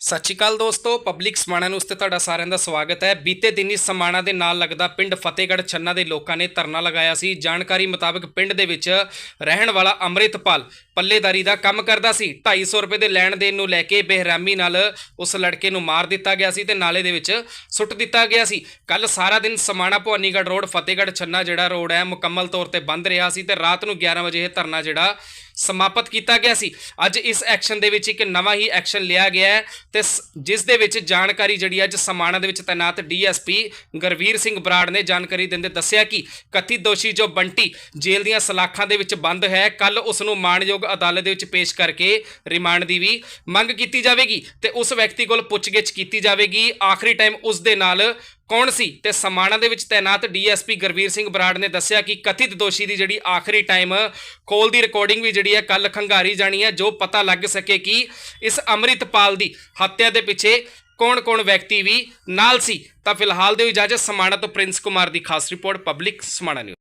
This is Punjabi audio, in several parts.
ਸਤਿ ਸ਼੍ਰੀ ਅਕਾਲ ਦੋਸਤੋ ਪਬਲਿਕ ਸਮਾਣਾ ਨਿਊਜ਼ ਤੇ ਤੁਹਾਡਾ ਸਾਰਿਆਂ ਦਾ ਸਵਾਗਤ ਹੈ। ਬੀਤੇ ਦਿਨੀ ਸਮਾਣਾ ਦੇ ਨਾਲ ਲੱਗਦਾ ਪਿੰਡ ਫਤਿਹਗੜ੍ਹ ਛੰਨਾ ਦੇ ਲੋਕਾਂ ਨੇ ਧਰਨਾ ਲਗਾਇਆ ਸੀ। ਜਾਣਕਾਰੀ ਮੁਤਾਬਕ ਪਿੰਡ ਦੇ ਵਿੱਚ ਰਹਿਣ ਵਾਲਾ ਅੰਮ੍ਰਿਤਪਾਲ ਪੱਲੇਦਾਰੀ ਦਾ ਕੰਮ ਕਰਦਾ ਸੀ। 250 ਰੁਪਏ ਦੇ ਲੈਣ ਦੇਣ ਨੂੰ ਲੈ ਕੇ ਬੇਰਹਿਮੀ ਨਾਲ ਉਸ ਲੜਕੇ ਨੂੰ ਮਾਰ ਦਿੱਤਾ ਗਿਆ ਸੀ ਤੇ ਨਾਲੇ ਦੇ ਵਿੱਚ ਸੁੱਟ ਦਿੱਤਾ ਗਿਆ ਸੀ। ਕੱਲ ਸਾਰਾ ਦਿਨ ਸਮਾਣਾ ਭਵਾਨੀਗੜ੍ਹ ਰੋਡ, ਫਤਿਹਗੜ੍ਹ ਛੰਨਾ ਜਿਹੜਾ ਰੋਡ ਹੈ, ਮੁਕੰਮਲ ਤੌਰ ਤੇ ਬੰਦ ਰਿਹਾ ਸੀ ਤੇ ਰਾਤ ਨੂੰ 11 ਵਜੇ ਇਹ ਧਰਨਾ ਜਿਹੜਾ ਸਮਾਪਤ ਕੀਤਾ ਗਿਆ ਸੀ। ਅੱਜ ਇਸ ਐਕਸ਼ਨ ਦੇ ਵਿੱਚ ਇੱਕ ਨਵਾਂ ਹੀ ਐਕਸ਼ਨ ਲਿਆ ਗਿਆ ਹੈ ਤੇ ਸ- ਜਿਸ ਦੇ ਵਿੱਚ ਜਾਣਕਾਰੀ ਜਿਹੜੀ ਅੱਜ ਸਮਾਣਾ ਦੇ ਵਿੱਚ ਤੈਨਾਤ ਡੀਐਸਪੀ ਗੁਰਵੀਰ ਸਿੰਘ ਬਰਾੜ ਨੇ ਜਾਣਕਾਰੀ ਦਿੰਦੇ ਦੱਸਿਆ ਕਿ ਕਥਿਤ ਦੋਸ਼ੀ ਜੋ ਬੰਟੀ ਜੇਲ੍ਹ ਦੀਆਂ ਸਲਾਖਾਂ ਦੇ ਵਿੱਚ ਬੰਦ ਹੈ ਕੱਲ ਉਸ ਨੂੰ ਮਾਣਯੋਗ ਅਦਾਲਤ ਦੇ ਵਿੱਚ ਪੇਸ਼ ਕਰਕੇ ਰਿਮਾਂਡ ਦੀ ਵੀ ਮੰਗ ਕੀਤੀ ਜਾਵੇਗੀ ਤੇ ਉਸ ਵਿਅਕਤੀ ਕੋਲ ਪੁੱਛਗਿੱਛ ਕੀਤੀ ਜਾਵੇਗੀ। ਆਖਰੀ ਟਾਈਮ ਉਸ ਦੇ ਨਾਲ ਕੌਣ ਸੀ? ਤੇ ਸਮਾਣਾ ਦੇ ਵਿੱਚ ਤੈਨਾਤ ਡੀਐਸਪੀ ਗੁਰਵੀਰ ਸਿੰਘ ਬਰਾੜ ਨੇ ਦੱਸਿਆ ਕਿ ਕਥਿਤ ਦੋਸ਼ੀ ਦੀ ਜਿਹੜੀ ਆਖਰੀ ਟਾਈਮ ਕੋਲ ਦੀ ਰਿਕਾਰਡਿੰਗ ਵੀ ਜਿਹੜੀ ਹੈ ਕੱਲ ਖੰਗਾਰੀ ਜਾਣੀ ਹੈ, ਜੋ ਪਤਾ ਲੱਗ ਸਕੇ ਕਿ ਇਸ ਅੰਮ੍ਰਿਤਪਾਲ ਦੀ ਹੱਤਿਆ ਦੇ ਪਿੱਛੇ ਕੌਣ-ਕੌਣ ਵਿਅਕਤੀ ਵੀ ਨਾਲ ਸੀ। ਤਾਂ ਫਿਲਹਾਲ ਦੇ ਇਜਾਜ਼ਤ ਸਮਾਣਾ ਤੋਂ ਪ੍ਰਿੰਸ ਕੁਮਾਰ ਦੀ ਖਾਸ ਰਿਪੋਰਟ, ਪਬਲਿਕ ਸਮਾਣਾ ਨਿਊਜ਼।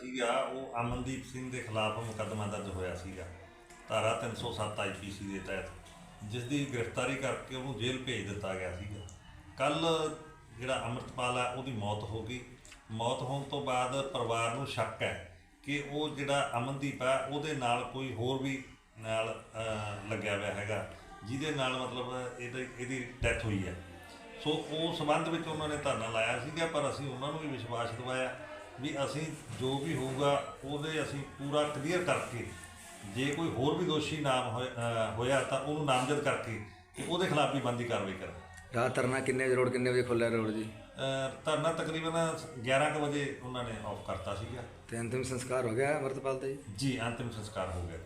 ਸੀਗਾ, ਉਹ ਅਮਨਦੀਪ ਸਿੰਘ ਦੇ ਖਿਲਾਫ ਮੁਕੱਦਮਾ ਦਰਜ ਹੋਇਆ ਸੀਗਾ, ਧਾਰਾ 307 ਆਈਪੀਸੀ ਦੇ ਤਹਿਤ ਜਿਸ ਦੀ ਗ੍ਰਿਫਤਾਰੀ ਕਰਕੇ ਉਹਨੂੰ ਜੇਲ੍ਹ ਭੇਜ ਦਿੱਤਾ ਗਿਆ ਸੀਗਾ। ਕੱਲ ਜਿਹੜਾ ਅੰਮ੍ਰਿਤਪਾਲ ਆ ਉਹਦੀ ਮੌਤ ਹੋ ਗਈ। ਮੌਤ ਹੋਣ ਤੋਂ ਬਾਅਦ ਪਰਿਵਾਰ ਨੂੰ ਸ਼ੱਕ ਹੈ ਕਿ ਉਹ ਜਿਹੜਾ ਅਮਨਦੀਪ ਆ ਉਹਦੇ ਨਾਲ ਕੋਈ ਹੋਰ ਵੀ ਨਾਲ ਲੱਗਿਆ ਹੋਇਆ ਹੈਗਾ, ਜਿਹਦੇ ਨਾਲ ਮਤਲਬ ਇਹਦੀ ਇਹਦੀ ਡੈਥ ਹੋਈ ਹੈ। ਸੋ ਉਹ ਸਬੰਧ ਵਿੱਚ ਉਹਨਾਂ ਨੇ ਧਰਨਾ ਲਾਇਆ ਸੀਗਾ, ਪਰ ਅਸੀਂ ਉਹਨਾਂ ਨੂੰ ਵੀ ਵਿਸ਼ਵਾਸ ਦਿਵਾਇਆ ਵੀ ਅਸੀਂ ਜੋ ਵੀ ਹੋਊਗਾ, ਉਹਦੇ ਅਸੀਂ ਪੂਰਾ ਕਲੀਅਰ ਕਰਕੇ, ਜੇ ਕੋਈ ਹੋਰ ਵੀ ਦੋਸ਼ੀ ਨਾਮ ਹੋਏ- ਹੋਇਆ ਤਾਂ ਉਹਨੂੰ ਨਾਮਜ਼ਦ ਕਰਕੇ ਉਹਦੇ ਖਿਲਾਫ ਵੀ ਬੰਦੀ ਕਾਰਵਾਈ ਕਰਾਂਗੇ। ਰਾਤ ਧਰਨਾ ਕਿੰਨੇ ਵਜੇ ਰੋਡ ਕਿੰਨੇ ਵਜੇ ਖੁੱਲਿਆ ਰੋਡ ਜੀ? ਧਰਨਾ ਤਕਰੀਬਨ 11 ਕੁ ਵਜੇ ਉਹਨਾਂ ਨੇ ਆਫ ਕਰਤਾ ਸੀਗਾ। ਤੇ ਅੰਤਿਮ ਸੰਸਕਾਰ ਹੋ ਗਿਆ ਅਮਰਤਪਾਲ ਦਾ ਜੀ? ਜੀ ਅੰਤਿਮ ਸੰਸਕਾਰ ਹੋ ਗਿਆ।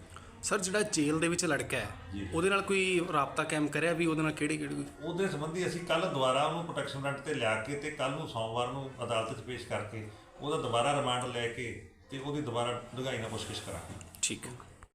ਸਰ ਜਿਹੜਾ ਜੇਲ੍ਹ ਦੇ ਵਿੱਚ ਲੜਕਾ ਹੈ। ਉਹਦੇ ਨਾਲ ਕੋਈ ਰਾਬਤਾ ਕਾਇਮ ਕਰਿਆ ਵੀ ਉਹਦੇ ਨਾਲ ਕਿਹੜੀ ਕਿਹੜੀ ਉਹਦੇ ਸੰਬੰਧੀ ਅਸੀਂ ਕੱਲ ਦੁਬਾਰਾ ਉਹਨੂੰ ਪ੍ਰੋਟੈਕਸ਼ਨ ਰੈਂਟ ਤੇ ਲਿਆ ਕੇ ਤੇ ਕੱਲ ਨੂੰ ਸੋਮਵਾਰ ਨੂੰ ਅਦਾਲਤ 'ਚ ਪੇਸ਼ ਕਰਕੇ ਉਹਦਾ ਦੁਬਾਰਾ ਰਿਮਾਂਡ ਲੈ ਕੇ ਤੇ ਉਹਦੀ ਦੁਬਾਰਾ ਡੂੰਘਾਈ ਨਾਲ ਪੁੱਛਗਿੱਛ ਕਰਾਂਗੇ। ਠੀਕ ਹੈ।